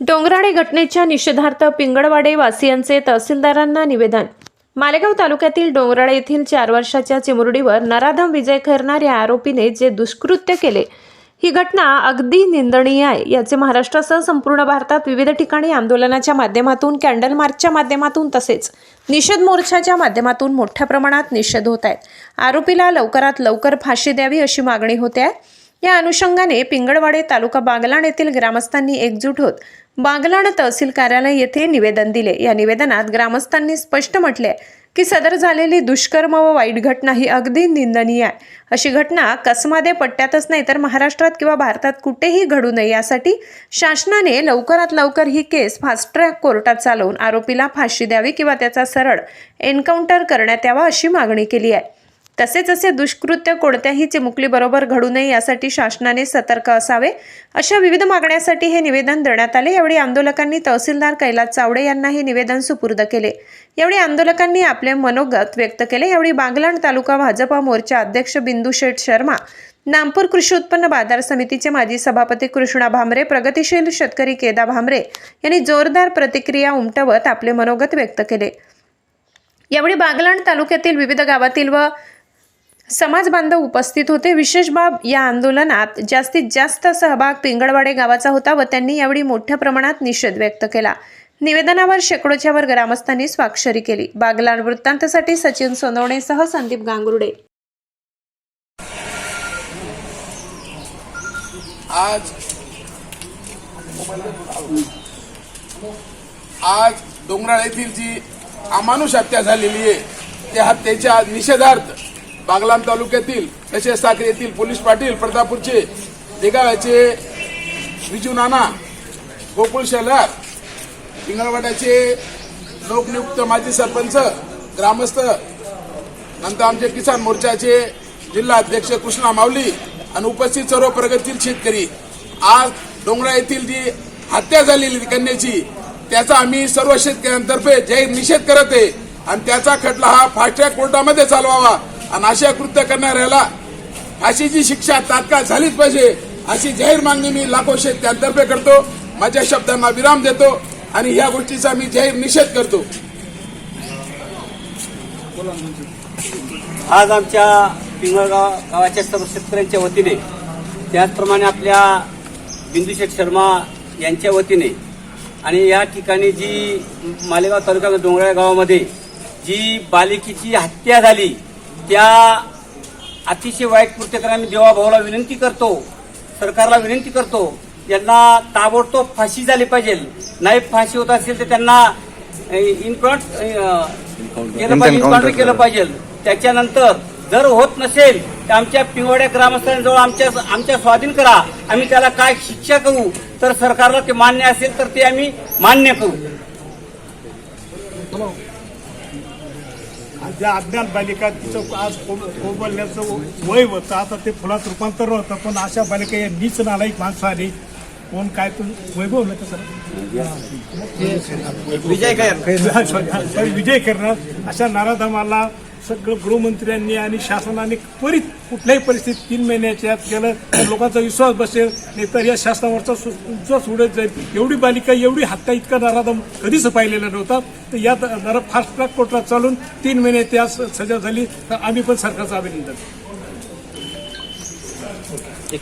डोंगराळे घटनेच्या निषेधार्थ पिंगळवाडे वासियांचे तहसीलदारांना निवेदन. मालेगाव तालुक्यातील डोंगराळे येथील चार वर्षाच्या चिमुरडीवर नराधम विजय खैरनार या आरोपीने जे दुष्कृत्य केले ही घटना अगदी निंदनीय आहे. याचे महाराष्ट्रासह संपूर्ण भारतात विविध ठिकाणी आंदोलनाच्या माध्यमातून कॅन्डल मार्चच्या माध्यमातून तसेच निषेध मोर्चाच्या माध्यमातून मोठ्या प्रमाणात निषेध होत आहेत. आरोपीला लवकरात लवकर फाशी द्यावी अशी मागणी होते आहे. या अनुषंगाने पिंगळवाडे तालुका बागलाण येथील ग्रामस्थांनी एकजूट होत बागलाण तहसील कार्यालय येथे निवेदन दिले. या निवेदनात ग्रामस्थांनी स्पष्ट म्हटले की सदर झालेली दुष्कर्म व वाईट घटना ही अगदी निंदनीय आहे. अशी घटना कसमादे पट्ट्यातच नाही तर महाराष्ट्रात किंवा भारतात कुठेही घडू नये यासाठी शासनाने लवकरात लवकर ही केस फास्ट ट्रॅक कोर्टात चालवून आरोपीला फाशी द्यावी किंवा त्याचा सरळ एन्काउंटर करण्यात यावा अशी मागणी केली आहे. तसेच असे दुष्कृत्य कोणत्याही चिमुकलीबरोबर घडू नये यासाठी शासनाने सतर्क असावे. अशा विविध मागण्यासाठी हे निवेदन देण्यात आले. यावेळी आंदोलकांनी तहसीलदार कैलास चावडे यांना हे निवेदन सुपूर्द केले. यावेळी आंदोलकांनी आपले मनोगत व्यक्त केले. यावेळी बागलाण तालुका भाजपा मोर्चा अध्यक्ष बिंदू शेठ शर्मा नामपूर कृषी उत्पन्न बाजार समितीचे माजी सभापती कृष्णा भामरे प्रगतिशील शेतकरी केदा भामरे यांनी जोरदार प्रतिक्रिया उमटवत आपले मनोगत व्यक्त केले. यावेळी बागलाण तालुक्यातील विविध गावातील व समाज बांधव उपस्थित होते. विशेष बाब या आंदोलनात जास्तीत जास्त सहभाग पिंगळवाडे गावाचा होता व त्यांनी यावेळी मोठ्या प्रमाणात निषेध व्यक्त केला. निवेदनावर शेकडोच्या वर ग्रामस्थांनी स्वाक्षरी केली. बागलाण वृत्तांतसाठी सचिन सोनवणेसह संदीप गांगुर्डे. आज आज डोंगराळ येथील जी अमानुष हत्या झालेली आहे त्या हत्येच्या निषेधार्थ बागलाम तालुक्यातील तसेच साखरे येथील पोलीस पाटील प्रतापूरचे देगाव्याचे विजू नाना गोकुळ शहरात पिंगळवाड्याचे लोकनियुक्त माजी सरपंच ग्रामस्थ नंतर आमचे किसान मोर्चाचे जिल्हा अध्यक्ष कृष्णा माऊली आणि उपस्थित सर्व प्रगतशील शेतकरी. आज डोंगरा येथील जी हत्या झालेली कन्याची त्याचा आम्ही सर्व शेतकऱ्यांतर्फे जाहीर निषेध करत आहे. आणि त्याचा खटला हा फास्ट ट्रॅक कोर्टामध्ये चालवावा. आणि अशा कृत्य करणाऱ्याला फाशीची शिक्षा तात्काळ झालीच पाहिजे अशी जाहीर मागणी मी लाखो शेतकऱ्यांतर्फे करतो. माझ्या शब्दांना विराम देतो आणि या गोष्टीचा मी जाहीर निषेध करतो. आज आमच्या पिंगळगाव गावाच्या सर्व शेतकऱ्यांच्या वतीने त्याचप्रमाणे आपल्या बिंदुशेठ शर्मा यांच्या वतीने आणि या ठिकाणी जी मालेगाव तालुका डोंगराळ गावामध्ये जी बालिकेची हत्या झाली त्या अतिशय वाईट कृत्य करून आम्ही देवाभाऊला विनंती करतो सरकारला विनंती करतो यांना ताबडतोब फाशी झाली पाहिजे. नाही फाशी होत असेल तर त्यांना इन्काउंट केलं पाहिजे इन्काउंटर केलं पाहिजे. त्याच्यानंतर जर होत नसेल तर आमच्या पिंगवड्या ग्रामस्थांजवळ आमच्या आमच्या स्वाधीन करा. आम्ही त्याला काय शिक्षा करू? तर सरकारला ते मान्य असेल तर ते आम्ही मान्य करू. ज्या अज्ञात बालिका तिचं आज कोंबलण्याचं वय होतं आता ते फुलात रूपांतर होतं पण अशा बालिका या नीच नालायक माणसं आली. कोण काय तू वैभव ना कसं विजय काय? विजय करणार. अशा नाराधामाला सगळं गृहमंत्र्यांनी आणि शासनाने त्वरित कुठल्याही परिस्थितीत तीन महिन्याच्या आत केलं तर लोकांचा विश्वास बसेल. नाहीतर या शासनावरचा विश्वास उडत जाईल. एवढी बालिका एवढी हत्या इतका नराधम कधीच पाहिलेला नव्हता. तर यात नर फास्ट ट्रॅक कोर्टात चालून तीन महिने त्या सजा झाली. तर आम्ही पण सरकारचं अभिनंदन.